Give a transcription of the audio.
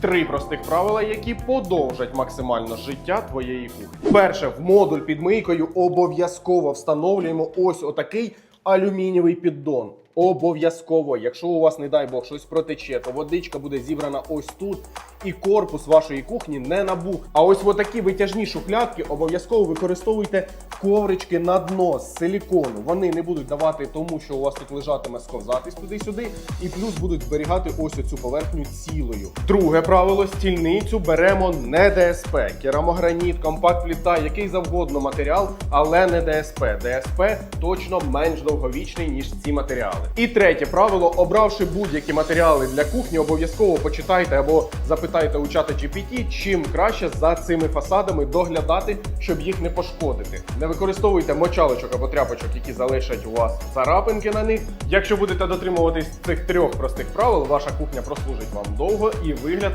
Три простих правила, які подовжать максимально життя твоєї кухні. Перше, в модуль під мийкою обов'язково встановлюємо ось отакий алюмінієвий піддон. Обов'язково, якщо у вас, не дай Бог, щось протече, то водичка буде зібрана ось тут, і корпус вашої кухні не набух. А ось отакі витяжні шухлядки обов'язково використовуйте коврички на дно з силікону. Вони не будуть давати тому, що у вас тут лежатиме сковзатись туди-сюди, і плюс будуть зберігати ось оцю поверхню цілою. Друге правило: стільницю беремо не ДСП, керамограніт, компакт-пліта, який завгодно матеріал, але не ДСП. ДСП точно менш довговічний ніж ці матеріали. І третє правило: обравши будь-які матеріали для кухні, обов'язково почитайте або запитайте у чата GPT, чим краще за цими фасадами доглядати, щоб їх не пошкодити. Не використовуйте мочалочок або тряпочок, які залишать у вас царапинки на них. Якщо будете дотримуватись цих трьох простих правил, ваша кухня прослужить вам довго і вигляд